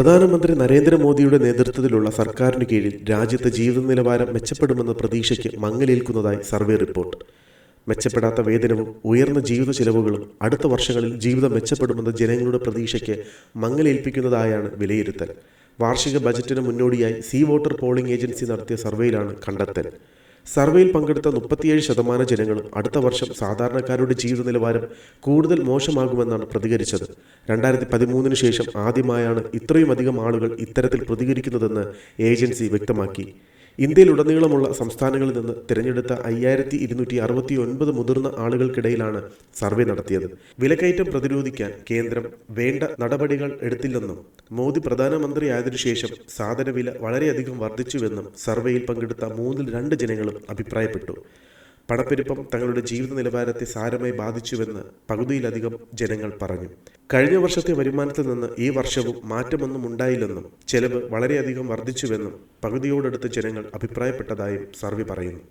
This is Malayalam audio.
പ്രധാനമന്ത്രി നരേന്ദ്രമോദിയുടെ നേതൃത്വത്തിലുള്ള സർക്കാരിന് കീഴിൽ രാജ്യത്തെ ജീവിത നിലവാരം മെച്ചപ്പെടുമെന്ന പ്രതീക്ഷയ്ക്ക് മങ്ങലേൽക്കുന്നതായി സർവേ റിപ്പോർട്ട്. മെച്ചപ്പെടാത്ത വേതനവും ഉയർന്ന ജീവിത ചെലവുകളും അടുത്ത വർഷങ്ങളിൽ ജീവിതം മെച്ചപ്പെടുമെന്ന ജനങ്ങളുടെ പ്രതീക്ഷയ്ക്ക് മങ്ങലേൽപ്പിക്കുന്നതായാണ് വിലയിരുത്തൽ. വാർഷിക ബജറ്റിന് മുന്നോടിയായി സീ വോട്ടർ പോളിംഗ് ഏജൻസി നടത്തിയ സർവേയിലാണ് കണ്ടെത്തൽ. സർവേയിൽ പങ്കെടുത്ത മുപ്പത്തിയേഴ് ശതമാനം ജനങ്ങളും അടുത്ത വർഷം സാധാരണക്കാരുടെ ജീവിത നിലവാരം കൂടുതൽ മോശമാകുമെന്നാണ് പ്രതികരിച്ചത്. രണ്ടായിരത്തി പതിമൂന്നിന് ശേഷം ആദ്യമായാണ് ഇത്രയും അധികം ആളുകൾ ഇത്തരത്തിൽ പ്രതികരിക്കുന്നതെന്ന് ഏജൻസി വ്യക്തമാക്കി. ഇന്ത്യയിലുടനീളമുള്ള സംസ്ഥാനങ്ങളിൽ നിന്ന് തിരഞ്ഞെടുത്ത അയ്യായിരത്തി ഇരുന്നൂറ്റി അറുപത്തി ഒൻപത് മുതിർന്ന ആളുകൾക്കിടയിലാണ് സർവേ നടത്തിയത്. വിലക്കയറ്റം പ്രതിരോധിക്കാൻ കേന്ദ്രം വേണ്ട നടപടികൾ എടുത്തില്ലെന്നും മോദി പ്രധാനമന്ത്രിയായതിനു ശേഷം സാധനവില വളരെയധികം വർദ്ധിച്ചുവെന്നും സർവേയിൽ പങ്കെടുത്ത മൂന്നിൽ രണ്ട് ജനങ്ങളും അഭിപ്രായപ്പെട്ടു. പണപ്പെരുപ്പം തങ്ങളുടെ ജീവിത നിലവാരത്തെ സാരമായി ബാധിച്ചുവെന്ന് പകുതിയിലധികം ജനങ്ങൾ പറഞ്ഞു. കഴിഞ്ഞ വർഷത്തെ വരുമാനത്തിൽ നിന്ന് ഈ വർഷവും മാറ്റമൊന്നും ഉണ്ടായില്ലെന്നും ചെലവ് വളരെയധികം വർദ്ധിച്ചുവെന്നും പകുതിയോടടുത്ത് ജനങ്ങൾ അഭിപ്രായപ്പെട്ടതായും സർവേ പറയുന്നു.